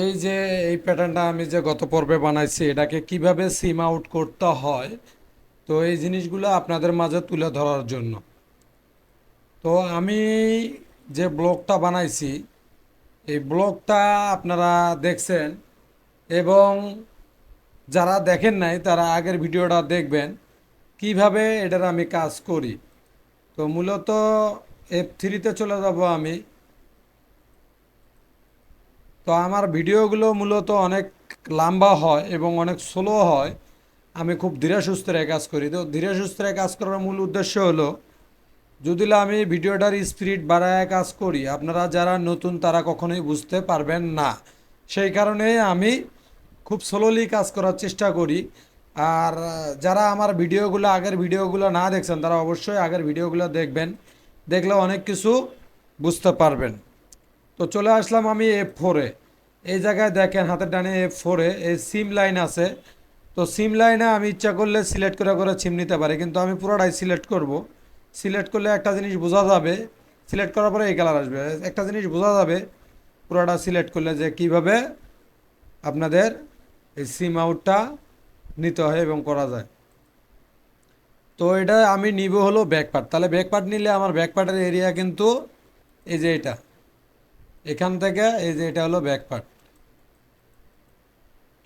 এই যে, এই প্যাটার্নটা আমি যে গত পর্বে বানাইছি, এটাকে কীভাবে সিম আউট করতে হয়? তো এই জিনিসগুলো আপনাদের মাঝে তুলে ধরার জন্য। তো আমি যে ব্লগটা বানাইছি, এই ব্লগটা আপনারা দেখছেন এবং যারা দেখেন নাই, তারা আগের ভিডিওটা দেখবেন, কীভাবে এটার আমি কাজ করি। তো মূলত এফ থ্রিতে চলে যাব আমি। তো আমার ভিডিওগুলো মূলত অনেক লম্বা হয় এবং অনেক স্লো হয়। আমি খুব ধীরে সুস্থে কাজ করি। তো ধীরে সুস্থে কাজ করার মূল উদ্দেশ্য হলো, যদি আমি ভিডিওটার স্পিড বাড়ায় কাজ করি, আপনারা যারা নতুন তারা কখনোই বুঝতে পারবেন না। সেই কারণে আমি খুব স্লোলি কাজ করার চেষ্টা করি। আর যারা আমার ভিডিওগুলো, আগের ভিডিওগুলো না দেখছেন, তারা অবশ্যই আগের ভিডিওগুলো দেখবেন। দেখলে অনেক কিছু বুঝতে পারবেন। তো চলে আসলাম আমি এফ ফোরে এই জায়গায় দেখেন, হাতের ডানে এফ ফোরে এই সিম লাইন আছে। তো সিম লাইনে আমি ইচ্ছা করলে সিলেক্ট করে করে সিম নিতে পারি, কিন্তু আমি পুরোটাই সিলেক্ট করব। সিলেক্ট করলে একটা জিনিস বোঝা যাবে সিলেক্ট করার পরে এই কালার আসবে। একটা জিনিস বোঝা যাবে, পুরোটা সিলেক্ট করলে যে কীভাবে আপনাদের এই সিম আউটটা নিতে হয় এবং করা যায়। তো এটা আমি নিব হলো ব্যাকপার্ট তাহলে ব্যাকপার্ট নিলে আমার ব্যাকপার্টের এরিয়া কিন্তু এই যে এটা। এখান থেকে এই যে এটা হলো ব্যাক পার্ট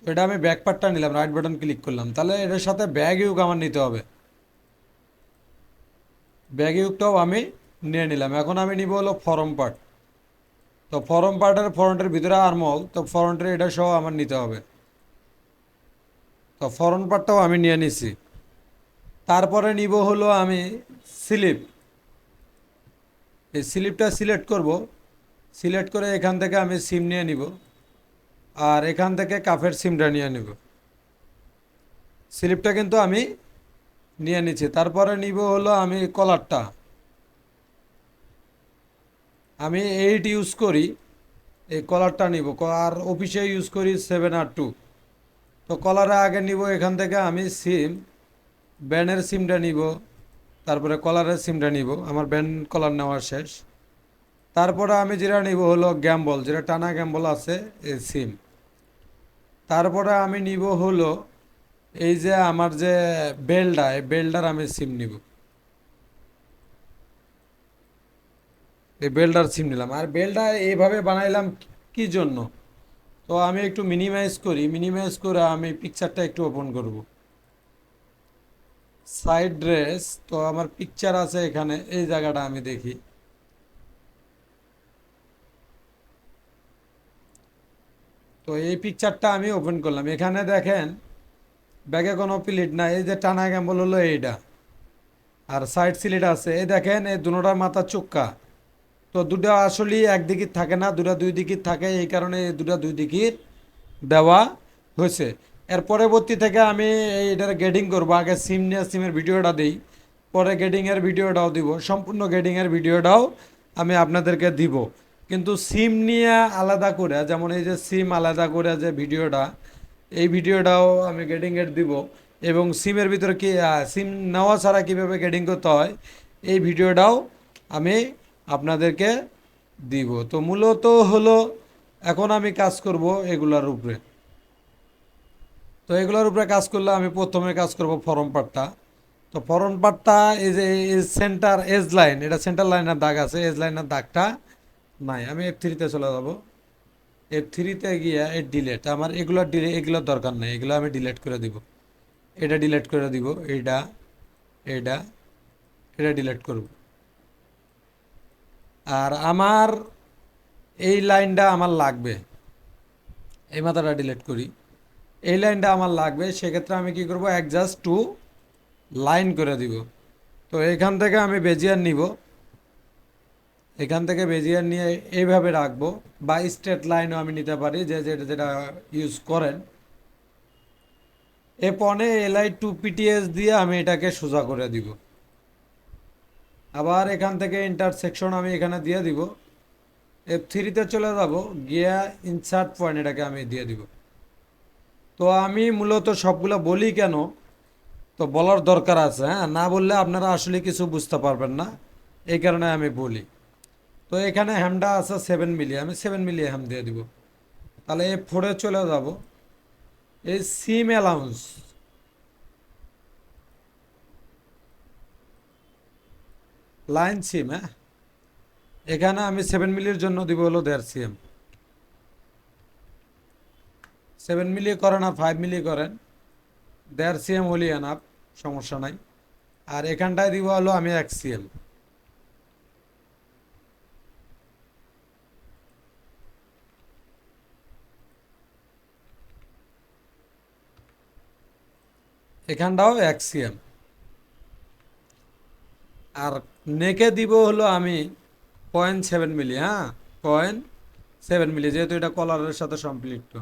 এটা আমি ব্যাক পার্টটা নিলাম রাইট বাটন ক্লিক করলাম। তাহলে এটার সাথে ব্যাগ ইউক আমার নিতে হবে। ব্যাগ ইউকটাও আমি নিয়ে নিলাম। এখন আমি নিব হলো ফরম পার্ট তো ফরম পার্টের ফ্রন্টের ভিতরে আর্মল তো ফ্রন্টের এটা সহ আমার নিতে হবে। তো ফরন পার্টটাও আমি নিয়ে নিছি। তারপরে নিব হলো আমি স্লিপ এই স্লিপটা সিলেক্ট করব। সিলেক্ট করে এখান থেকে আমি সিম নিয়ে নিব আর এখান থেকে কাফের সিমটা নিয়ে নিব। স্লিপটা কিন্তু আমি নিয়ে নিচ্ছি। তারপরে নিব হলো আমি কলারটা। আমি এইট ইউজ করি, এই কলারটা নিব। আর অফিসে ইউজ করি সেভেন আর টু। তো কলারে আগে নিব, এখান থেকে আমি সিম ব্যান্ডের সিমটা নিব, তারপরে কলারের সিমটা নিব। আমার ব্যান্ড কলার নেওয়া শেষ। তারপরে আমি যেটা নিব হলো গ্যাম্বল যেটা টানা গ্যাম্বল আছে সিম তারপরে আমি নিব হলো এই যে আমার যে বেলটা এই বেলটার আমি সিম নিব। এই বেলটার সিম নিলাম। আর বেলটা এইভাবে বানাইলাম কি জন্য? তো আমি একটু মিনিমাইজ করি। মিনিমাইজ করে আমি পিকচারটা একটু ওপেন করব। সাইড ড্রেস তো আমার পিকচার আছে এখানে, এই জায়গাটা আমি দেখি। তো এই পিকচারটা আমি ওপেন করলাম। এখানে দেখেন, ব্যাগে কোনো প্লেট না এই যে টানা গ্যাম্বল হলো এইটা আর সাইড সিলিট আছে। এই দেখেন, এই দুটোটার মাথা চুক্কা। তো দুটো আসলেই একদিকে থাকে না, দুটা দুই দিকের থাকে। এই কারণে এই দুটা দুই দিকের দেওয়া হয়েছে। এর পরবর্তী থেকে আমি এটার গেডিং করব। আগে সিম নিয়ে সিমের ভিডিওটা দিই। পরে গেডিংয়ের ভিডিওটাও দিব। সম্পূর্ণ গেডিংয়ের ভিডিওটাও আমি আপনাদেরকে দিব। কিন্তু সিম নিয়ে আলাদা করে, যেমন এই যে সিম আলাদা করে যে ভিডিওটা, এই ভিডিওটাও আমি গেডিংয়ের দিব। এবং সিমের ভিতরে কি সিম নেওয়া ছাড়া কীভাবে গেডিং করতে হয়, এই ভিডিওটাও আমি আপনাদেরকে দিব। তো মূলত হলো, এখন আমি কাজ করব এগুলার উপরে। তো এগুলোর উপরে কাজ করলে আমি প্রথমে কাজ করব ফরম পার্টটা। তো ফরম পার্টটা এই যে সেন্টার এজ লাইন এটা সেন্টার লাইনের দাগ আছে এজ লাইনের দাগটা নাই, আমি এফ থ্রিতে চলে যাব। এফ থ্রিতে গিয়ে এর ডিলেট আমার এগুলো ডিলে এগুলোর দরকার নেই, এগুলো আমি ডিলেট করে দিব। এটা ডিলেট করে দিব এইটা এইটা এটা ডিলেট করব। আর আমার এই লাইনটা আমার লাগবে, এই মাথাটা ডিলেট করি। এই লাইনটা আমার লাগবে, সেক্ষেত্রে আমি কি করব অ্যাডজাস্ট টু লাইন করে দিব। তো এখান থেকে আমি বেজিয়ার নিব। এখান থেকে বেজিয়ার নিয়ে এইভাবে রাখব বা স্ট্রেট লাইনও আমি নিতে পারি যে যেটা যেটা ইউজ করেন। এ পনে এলআই টু পিটিএস দিয়ে আমি এটাকে সোজা করে দিব। আবার এখান থেকে ইন্টারসেকশন আমি এখানে দিয়ে দিব। এফ থ্রিতে চলে যাব, গিয়া ইনসার্ট পয়েন্ট এটাকে আমি দিয়ে দিব। তো আমি মূলত সবগুলো বলি কেন? তো বলার দরকার আছে হ্যাঁ? না বললে আপনারা আসলে কিছু বুঝতে পারবেন না, এই কারণে আমি বলি। তো এখানে হ্যামটা আছে সেভেন মিলি আমি সেভেন মিলি হ্যাম দিয়ে দিব। তাহলে এ ফোরে চলে যাব। এই সিম অ্যালাউন্স লাইন সিম হ্যাঁ? এখানে আমি সেভেন মিলির জন্য দিব হলো দেড় সিএম সেভেন মিলি করেন আর ফাইভ মিলি করেন। দেড় সিএম হলি এনাফ সমস্যা নাই। আর এখানটায় দিব হলো আমি এক সিএম এখানটাও এক সিএম আর নেকে দিব হলো আমি পয়েন্ট সেভেন মিলি হ্যাঁ? পয়েন্ট সেভেন মিলি যেহেতু এটা কলারের সাথে সম্পৃক্ত।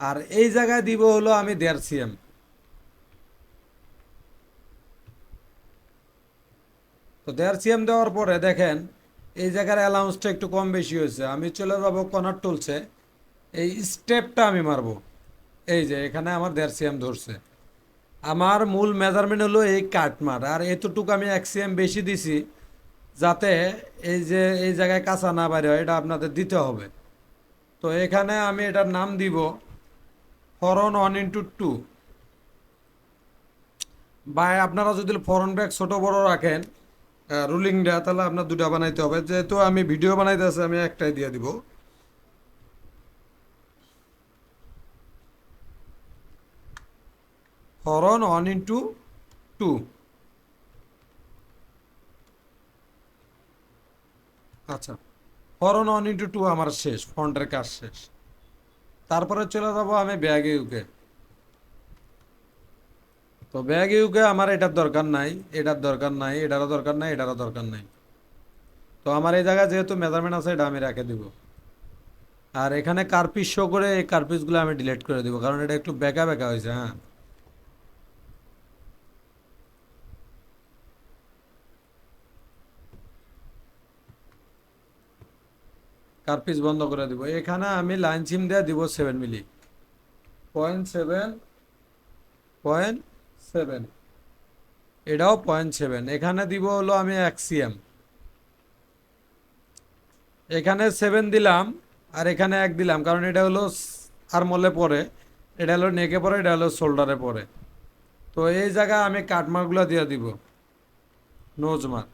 আর এই জায়গায় দিব হলো আমি দেড় সিএম তো দেড় সিএম দেওয়ার পরে দেখেন, এই জায়গার অ্যালাউন্সটা একটু কম বেশি হয়েছে। আমি চলে যাব কনার টুলসে। এই স্টেপটা আমি মারবো। এই যে, এখানে আমার দেড় সিএম ধরছে। আমার মূল মেজারমেন্ট হলো এই কাটমার, আর এতটুকু আমি এক সিএম বেশি দিছি যাতে এই যে, এই জায়গায় কাঁচা না বাইরে হয়, এটা আপনাদের দিতে হবে। তো এখানে আমি এটার নাম দিব ফরন ওয়ান ইন্টু টু। বা আপনারা যদি ফরন ব্যাগ ছোট বড় রাখেন রুলিংটা, তাহলে আপনার দুটা বানাইতে হবে। যেহেতু আমি ভিডিও বানাইতে আছে আমি একটাই দিয়ে দিব। হরন ওয়ান ইন্টু টু। আচ্ছা হরন ওয়ান ইন্টু টু আমার শেষ, ফন্টের কাজ শেষ। তারপরে চলে যাব আমি ব্যাগে ইউকে। তো ব্যাগ ইউকে আমার এটার দরকার নাই, এটার দরকার নাই, এটারও দরকার নাই, এটারও দরকার নাই। তো আমার এই জায়গায় যেহেতু মেজারমেন্ট আছে, এটা আমি রেখে দিব। আর এখানে কার্পিস শো করে এই কার্পিসগুলো আমি ডিলিট করে দিব, কারণ এটা একটু বেকা বেকা হয়েছে হ্যাঁ। কার্পিস বন্ধ করে দিব? এখানে আমি লাইন সিম দিয়ে দিব seven milli point seven point seven এটাও পয়েন্ট সেভেন এখানে দিব হলো আমি এক সিএম এখানে সেভেন দিলাম আর এখানে এক দিলাম, কারণ এটা হলো আরমলে পরে। এটা হলো নেকে পরে, এটা হলো শোল্ডারে পরে। তো এই জায়গায় আমি কাটমারগুলো দিয়ে দিব। নোজমার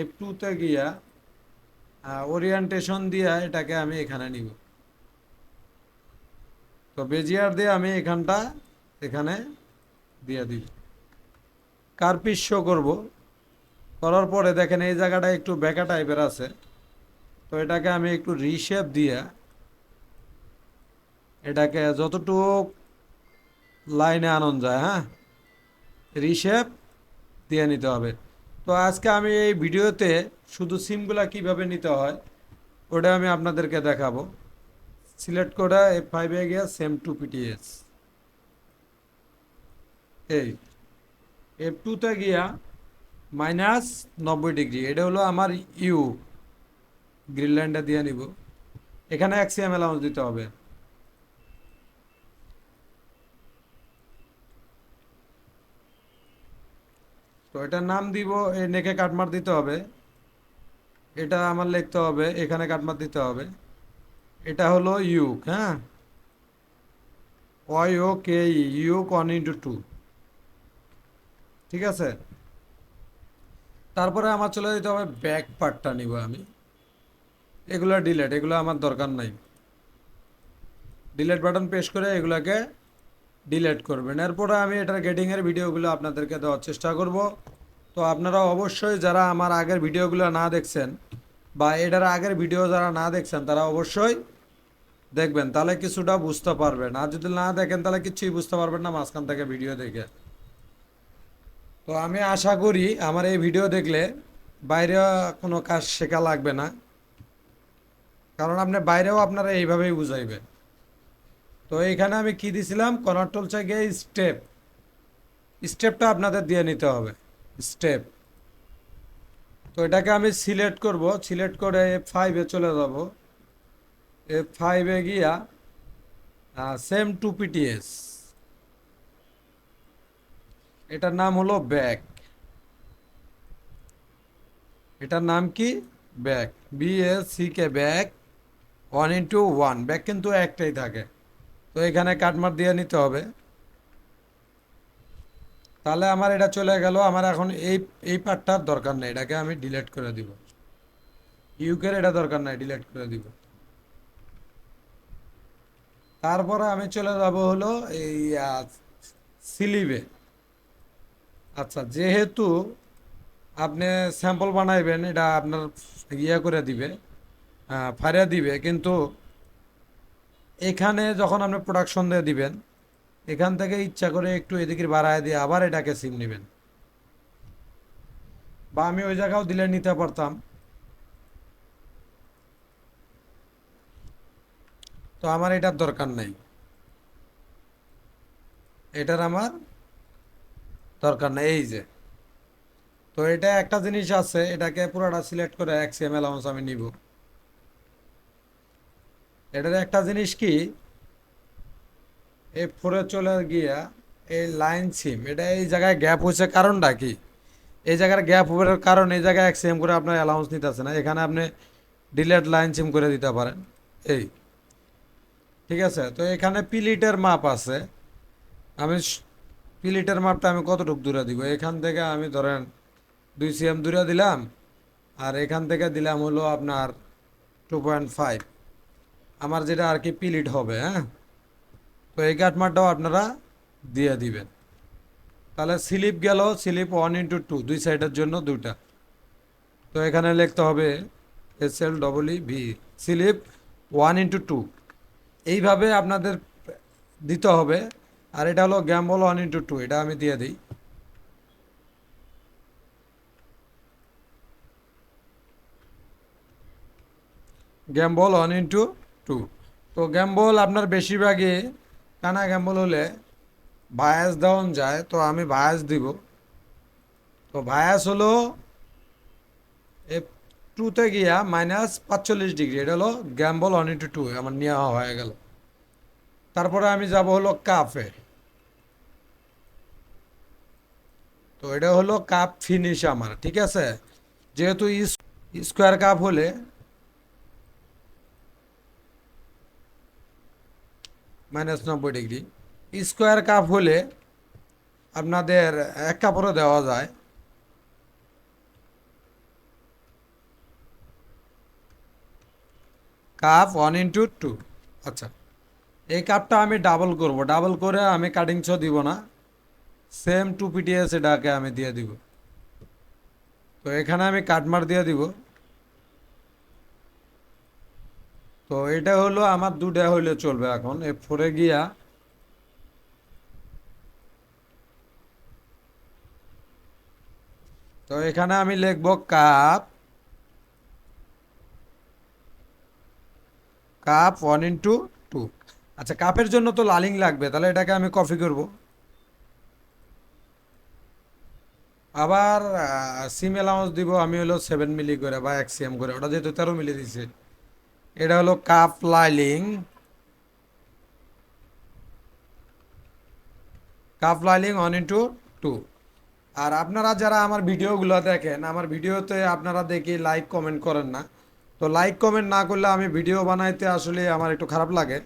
এফ টুতে গিয়া ওরিয়েন্টেশন দিয়ে এটাকে আমি এখানে নিব। তো বেজিয়ার দিয়ে আমি এখানটা এখানে দিয়ে দিব। কার্পিস শো করব। করার পরে দেখেন এই জায়গাটা একটু বেকা টাইপের আছে। তো এটাকে আমি একটু রিশেপ দিয়ে এটাকে যতটুকু লাইনে আনন যায় হ্যাঁ? রিশেপ দিয়ে নিতে হবে। তো আজকে আমি এই ভিডিওতে শুধু সিমগুলা কীভাবে নিতে হয়, ওটা আমি আপনাদেরকে দেখাবো। সিলেক্ট করে এফ ফাইভে গিয়ে সেম টু পিটিএস এই এফ টুতে গিয়া মাইনাস নব্বই ডিগ্রি এটা হলো আমার ইউ গ্রিনল্যান্ডে দিয়ে নিব। এখানে এক সিএম অ্যালাউন্স দিতে হবে। তো এটার নাম দিব, এই নেকে কাটমার দিতে হবে। এটা আমার লিখতে হবে, এখানে কাটমার দিতে হবে। এটা হলো ইউক হ্যাঁ? Y O K yoke one into two. ঠিক আছে? তারপরে আমার চলে যেতে হবে, ব্যাক পার্টটা নিব আমি। এগুলো ডিলেট, এগুলো আমার দরকার নাই। ডিলেট বাটন প্রেস করে এগুলোকে ডিলেট করবেন। এরপরে আমি এটার গেটিংয়ের ভিডিওগুলো আপনাদেরকে দেওয়ার চেষ্টা করব। তো আপনারা অবশ্যই যারা আমার আগের ভিডিওগুলো না দেখছেন বা এটার আগের ভিডিও যারা না দেখছেন, তারা অবশ্যই দেখবেন, তাহলে কিছুটা বুঝতে পারবেন। আর যদি না দেখেন, তাহলে কিছুই বুঝতে পারবেন না মাঝখান থেকে ভিডিও দেখে। তো আমি আশা করি আমার এই ভিডিও দেখলে বাইরে কোনো কাজ শেখা লাগবে না। কারণ আপনি বাইরেও আপনারা এইভাবেই বুঝাইবেন। তো এইখানে আমি কি দিছিলাম? কর্নার টুলসে গিয়ে স্টেপ স্টেপটা আপনাদের দিয়ে নিতে হবে। স্টেপ তো এটাকে আমি সিলেক্ট করব সিলেক্ট করে এফ ফাইভে চলে যাব। এফ ফাইভে গিয়া সেম টু পিটিএস এটার নাম হলো ব্যাক এটার নাম কি? Back B S C K back one into one back কিন্তু একটাই থাকে। তো এখানে কাটমার দিয়ে নিতে হবে। তাহলে আমার এটা চলে গেল, আমার এখন এই এই পার্টটার দরকার নেই, এটাকে আমি ডিলেট করে দিব। ইউকের এটা দরকার নাই ডিলেট করে দিব। তারপরে আমি চলে যাব হলো এই সিলিবে। আচ্ছা যেহেতু আপনি স্যাম্পল বানাইবেন, এটা আপনার ইয়ে করে দিবে ফারিয়া দিবে, কিন্তু এখানে যখন আপনি প্রোডাকশন দিয়ে দিবেন এখান থেকে ইচ্ছা করে একটু এদিকে বাড়ায় দিয়ে আবার এটাকে সিম নেবেন। বা আমি ওই জায়গাও দিলে নিতে পারতাম। তো আমার এটার দরকার নেই। এটার আমার দরকার নেই, এই যে। তো এটা একটা জিনিস আছে, এটাকে পুরোটা সিলেক্ট করে এক্সএম অ্যালাউন্স আমি নিব। এটার একটা জিনিস কি এই ফোরে চলে গিয়া এই লাইন সিম, এটা এই জায়গায় গ্যাপ হয়েছে কারণটা কি? এই জায়গার গ্যাপ হওয়ার কারণ এই জায়গায় এক সিম করে আপনার অ্যালাউন্স নিতেছে না, এখানে আপনি ডিলেট লাইন সিম করে দিতে পারেন। এই, ঠিক আছে? তো এখানে পিলিটের মাপ আছে। আমি পিলিটের মাপটা আমি কতটুকু দূরে দিব? এখান থেকে আমি ধরেন দুই সিএম দূরে দিলাম, আর এখান থেকে দিলাম হলো আপনার টু পয়েন্ট ফাইভ আমার যেটা আর কি পিলিট হবে হ্যাঁ? তো এই কাটমারটাও আপনারা দিয়ে দিবেন। তাহলে স্লিপ গেল, স্লিপ ওয়ান ইন্টু টু দুই সাইডের জন্য দুইটা। তো এখানে লিখতে হবে S L double E V sleeve one into two এইভাবে আপনাদের দিতে হবে, আর এটা হলো গ্যাম্বল ওয়ান ইন্টু টু এটা আমি দিয়ে দিই। গ্যাম্বল ওয়ান ইন্টু টু তো গ্যাম্বল আপনার বেশিরভাগই টানা গ্যাম্বল হলে ভায়াস দেওয়ান যায়, তো আমি ভায়াস দিব। তো ভায়াস হলো এ টুতে গিয়া মাইনাস পাঁচচল্লিশ ডিগ্রি এটা হলো গ্যাম্বল ওয়ান ইন্টু টু আমার নেওয়া হয়ে গেল। তারপরে আমি যাব হলো কাপে তো এটা হলো কাপ ফিনিশ আমার, ঠিক আছে? যেহেতু স্কোয়ার কাপ হলে মাইনাস নব্বই ডিগ্রি স্কোয়ার কাপ হলে আপনাদের এক কাপড়ও দেওয়া যায়। কাপ ওয়ান ইন্টু টু আচ্ছা এই কাপটা আমি ডাবল করব। ডাবল করে আমি কাটিং ছ দিব না। সেম টু পিটিএস এটাকে আমি দিয়ে দিব। তো এখানে আমি কাটমার দিয়ে দিব। তো এটা হলো আমার দুটা হইলে চলবে এখন। এ ফোরে গিয়া তো এখানে আমি লিখব cup. Cup one into two আচ্ছা কাপের জন্য তো লালিং লাগবে, তাহলে এটাকে আমি কপি করব। আবার সিম অ্যালাউন্স দিব, আমি হলো সেভেন মিলি করে বা এক সিএম করে, ওটা যেহেতু তেরো মিলি দিছে। এটা হলো cup lining. Cup lining one into two আর আপনারা যারা আমার ভিডিওগুলো দেখেন, আমার ভিডিওতে আপনারা দেখি লাইক কমেন্ট করেন না। তো লাইক কমেন্ট না করলে আমি ভিডিও বানাইতে আসলে আমার একটু খারাপ লাগে।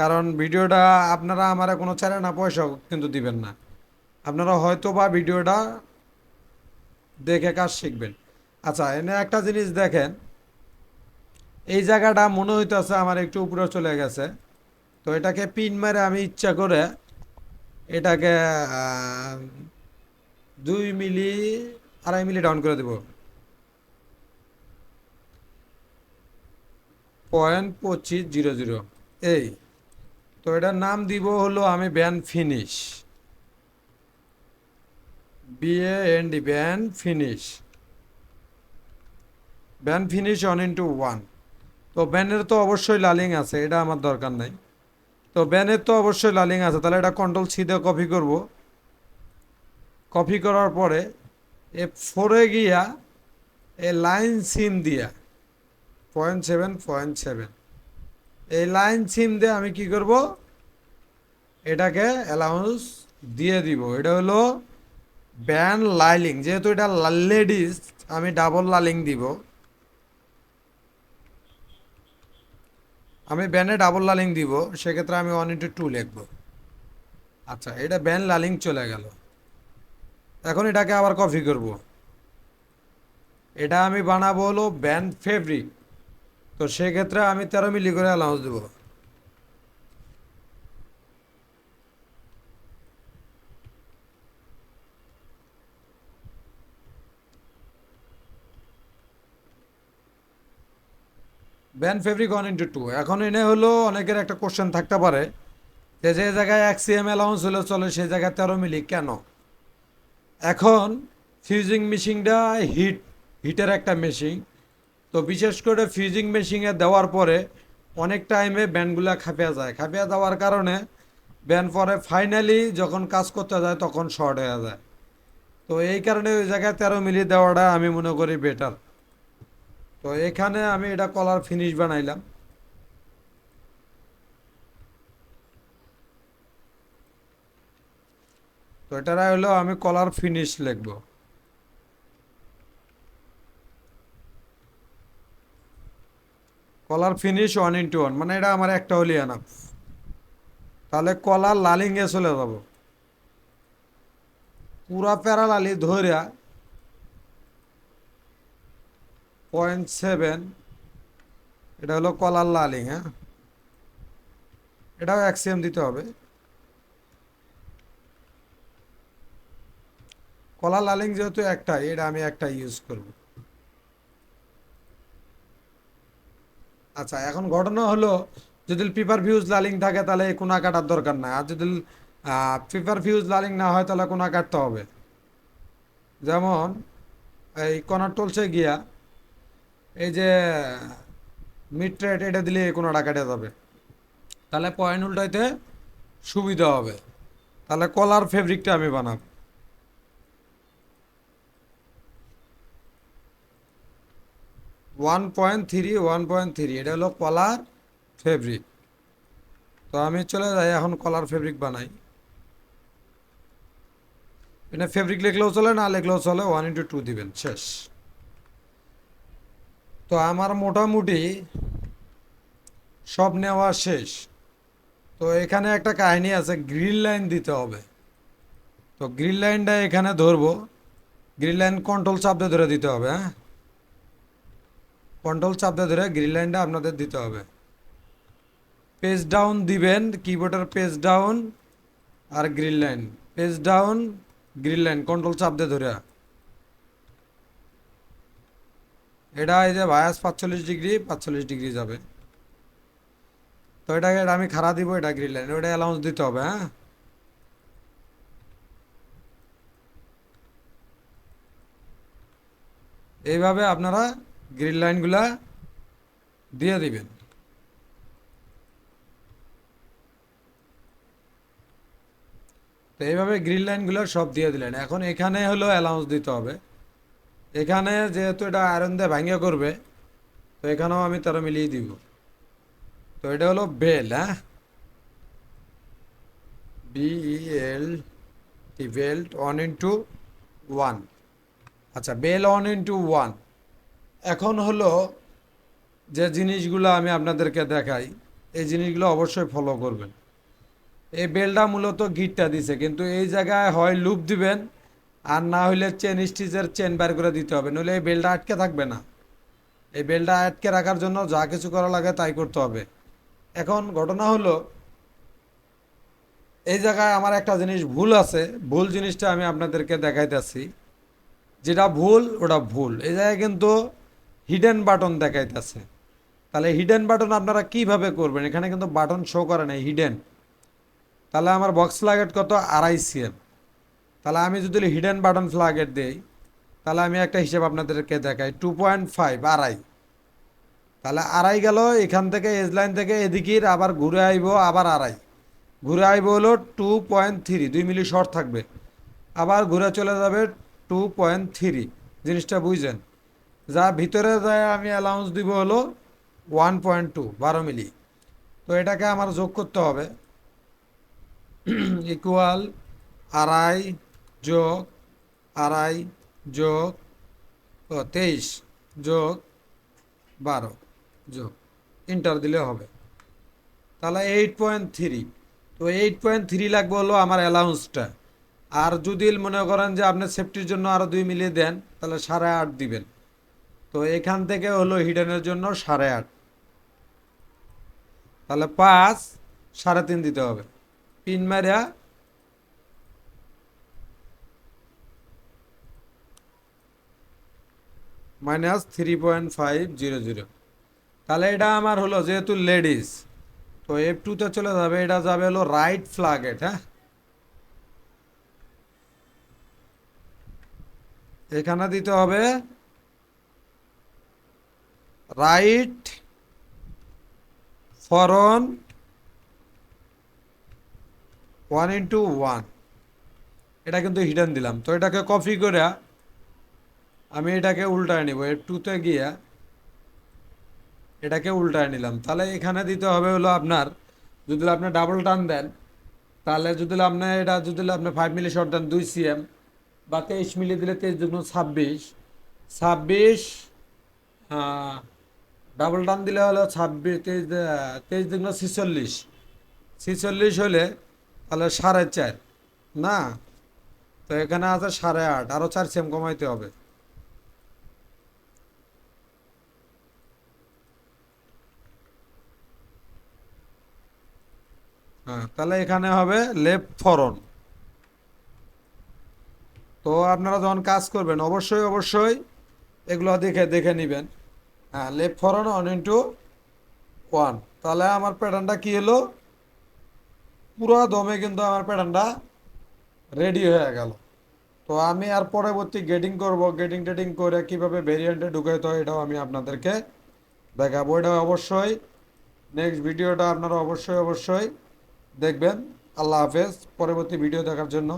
কারণ ভিডিওটা আপনারা আমার কোনো চ্যানেল না, পয়সাও কিন্তু দিবেন না। আপনারা হয়তো বা ভিডিওটা দেখে কাজ শিখবেন। আচ্ছা এনে একটা জিনিস দেখেন। এই জায়গাটা মনে হইতেছে আমার একটু উপরে চলে গেছে। তো এটাকে পিন মেরে আমি ইচ্ছা করে এটাকে দুই মিলি, আড়াই মিলি ডাউন করে দেব। পয়েন্ট পঁচিশ জিরো জিরো। এই, তো এটার নাম দিব হলো আমি band finish. B A N D band finish. Band finish one into one. তো ব্যানের তো অবশ্যই লালিং আছে, এটা আমার দরকার নাই। তো ব্যানের তো অবশ্যই লালিং আছে, তাহলে এটা কন্ট্রোল সি দিয়ে কপি করব। কপি করার পরে এ ফোরে গিয়া এ লাইন সিম দিয়া পয়েন্ট সেভেন পয়েন্ট সেভেন এই লাইন সিম দিয়ে আমি কি করব? এটাকে অ্যালাউন্স দিয়ে দিব। এটা হলো ব্যান লাইলিং যেহেতু এটা লেডিস আমি ডাবল লালিং দিব। আমি ব্যানে ডাবল লালিং দিব, সেক্ষেত্রে আমি ওয়ান ইন্টু টু লিখব। আচ্ছা এটা ব্যান লালিং চলে গেল। এখন এটাকে আবার কপি করব। এটা আমি বানাবো হলো ব্যান ফেব্রিক তো সেক্ষেত্রে আমি তেরো মিলি করে অ্যালাউন্স দেবো। Band fabric one into two এখন এনে হলো অনেকের একটা কোশ্চেন থাকতে পারে যে যে জায়গায় এক সিএম অ্যালাউন্স হলে চলে সেই জায়গায় তেরো মিলি, কেন? এখন ফিউজিং মেশিনটা হিট হিটের একটা মেশিন তো বিশেষ করে ফিউজিং মেশিনে দেওয়ার পরে অনেক টাইমে ব্যান্ডগুলা খাপিয়া যায়। খাপিয়া যাওয়ার কারণে ব্যান্ড পরে ফাইনালি যখন কাজ করতে যায়, তখন শর্ট হয়ে যায়। তো এই কারণে ওই জায়গায় তেরো মিলি দেওয়াটা আমি মনে করি বেটার তো এখানে আমি এটা কলার ফিনিশ বানাইলাম। তো এটারা হলো আমি কলার ফিনিশ লিখব। Collar finish one into one মানে এটা আমার একটা হলি এনাফ তাহলে কলার লালিংয়ে চলে যাব। পুরা প্যারা লালি ধরিয়া পয়েন্ট সেভেন এটা হলো কলার লালিং হ্যাঁ? এটাও এক্সিএম দিতে হবে। কলার লালিং যেহেতু একটাই, এটা আমি একটা ইউজ করব। আচ্ছা এখন ঘটনা হলো, যদি পেপার ফিউজ লালিং থাকে তাহলে কোনা কাটার দরকার নাই। আর যদি পেপার ফিউজ লালিং না হয় তাহলে কোনা কাটতে হবে। যেমন, এই কনার টলসে গিয়া এই যে মিড রেট এটা দিলে কোনোটা কেটে যাবে। তাহলে পয়েন্ট উল্টাইতে সুবিধা হবে। তাহলে কলার ফেব্রিকটা আমি বানাবো। One point three one point three এটা হলো কলার ফেব্রিক তো আমি চলে যাই, এখন কলার ফেব্রিক বানাই। এটা ফেব্রিক লিখলেও চলে, না লিখলেও চলে ওয়ান ইন্টু টু দিবেন, শেষ। তো আমার মোটামুটি সব নেওয়া শেষ। তো এখানে একটা কাহিনী আছে, গ্রিল লাইন দিতে হবে। তো গ্রিল লাইনটা এখানে ধরবো। গ্রিল লাইন কন্ট্রোল চাপ দিয়ে ধরে দিতে হবে হ্যাঁ? কন্ট্রোল চাপ দিয়ে ধরে গ্রিল লাইনটা আপনাদের দিতে হবে। পেজ ডাউন দিবেন কিবোর্ডের পেজ ডাউন আর grid line. Page down, grid line control চাপ দিয়ে ধরে। এটা এই যে ভায়াস পাঁচচল্লিশ ডিগ্রি পাঁচচল্লিশ ডিগ্রি যাবে। তো এটাকে এটা আমি খাড়া দিব, এটা গ্রিল লাইন ওটা অ্যালাউন্স দিতে হবে হ্যাঁ? এইভাবে আপনারা গ্রিল লাইনগুলা দিয়ে দিবেন। তো এইভাবে গ্রিল লাইনগুলো সব দিয়ে দিলেন। এখন এখানে হলো অ্যালাউন্স দিতে হবে। এখানে যেহেতু এটা আয়রন দিয়ে ভাঙ্গা করবে, তো এখানেও আমি তারা মিলিয়ে দিব। তো এটা হলো বেল হ্যাঁ? B E L T belt one into one আচ্ছা বেল ওয়ান ইন্টু ওয়ান এখন হলো যে জিনিসগুলো আমি আপনাদেরকে দেখাই, এই জিনিসগুলো অবশ্যই ফলো করবেন। এই বেলটা মূলত গিটটা দিছে, কিন্তু এই জায়গায় হয় লুপ দিবেন আর না হইলে চেন স্টিচের চেন বার করে দিতে হবে, নইলে এই বেলটা আটকে থাকবে না। এই বেলটা আটকে রাখার জন্য যা কিছু করা লাগে তাই করতে হবে। এখন ঘটনা হলো, এই জায়গায় আমার একটা জিনিস ভুল আছে, ভুল জিনিসটা আমি আপনাদেরকে দেখাইতেছি। যেটা ভুল, ওটা ভুল। এই জায়গায় কিন্তু হিডেন বাটন দেখাইতেছে। তাহলে হিডেন বাটন আপনারা কীভাবে করবেন? এখানে কিন্তু বাটন শো করে নাই হিডেন তাহলে আমার বক্স লাগেট কত? আড়াই সিএম তাহলে আমি যদি হিডেন বাটন ফ্লাগেট দেই, তাহলে আমি একটা হিসেব আপনাদেরকে দেখাই টু পয়েন্ট ফাইভ আড়াই। তাহলে আড়াই গেল, এখান থেকে এজ লাইন থেকে এদিকের আবার ঘুরে আইব, আবার আড়াই। ঘুরে আইব হলো টু পয়েন্ট থ্রি দুই মিলি শর্ট থাকবে। আবার ঘুরে চলে যাবে টু পয়েন্ট থ্রি জিনিসটা বুঝছেন? যা ভিতরে যায় আমি অ্যালাউন্স দিব হলো ওয়ান পয়েন্ট টু বারো মিলি। তো এটাকে আমার যোগ করতে হবে। ইকুয়াল আড়াই যোগ, আড়াই, যোগ তেইশ, যোগ, বারো, যোগ। ইন্টার দিলে হবে। তাহলে এইট পয়েন্ট থ্রি তো এইট পয়েন্ট থ্রি লাগবে হলো আমার অ্যালাউন্সটা আর যদি মনে করেন যে আপনি সেফটির জন্য আরও দুই মিলিয়ে দেন, তাহলে সাড়ে আট দিবেন। তো এখান থেকে হলো হিডেনের জন্য সাড়ে আট। তাহলে পাঁচ, সাড়ে তিন দিতে হবে। পিন মারিয়া minus three point five zero zero তাহলে এটা আমার হলো যেহেতু লেডিস তো এফ টুতে চলে যাবে, এটা যাবে হলো রাইট ফ্ল্যাগেট হ্যাঁ? এখানে দিতে হবে right front one into one এটা কিন্তু হিডেন দিলাম, তো এটাকে কপি করে আমি এটাকে উল্টায় নিব, এর টুতে গিয়া এটাকে উল্টায় নিলাম। তাহলে এখানে দিতে হবে হলো আপনার, যদি আপনি ডাবল টান দেন, তাহলে যদি আপনি এটা, যদি আপনি ফাইভ মিলি শর্ট দেন দুই সিএম বা তেইশ মিলি দিলে তেইশ দুগুণ ছাব্বিশ ছাব্বিশ ডাবল টান দিলে হলো ছাব্বিশ, তেইশ তেইশ দুগুণ ছিচল্লিশ। ছিচল্লিশ হলে তাহলে সাড়ে চার, না? তো এখানে আছে সাড়ে আট আরও চার সেম কমাইতে হবে। তাহলে এখানে হবে লেফট ফরন। তো আপনারা যখন কাজ করবেন, অবশ্যই অবশ্যই এগুলো দেখে দেখে নেবেন। হ্যাঁ left front one into one তাহলে আমার প্যাটার্নটা কি হলো? পুরো দমে কিন্তু আমার প্যাটার্নটা রেডি হয়ে গেল। তো আমি আর পরবর্তী গেটিং করব। গেটিং টেটিং করে কীভাবে ভেরিয়েন্টে ঢুকাইতে হয় এটাও আমি আপনাদেরকে দেখাবো। এটা অবশ্যই নেক্সট ভিডিওটা আপনারা অবশ্যই অবশ্যই দেখবেন। আল্লাহ হাফেজ। পরবর্তী ভিডিও দেখার জন্য।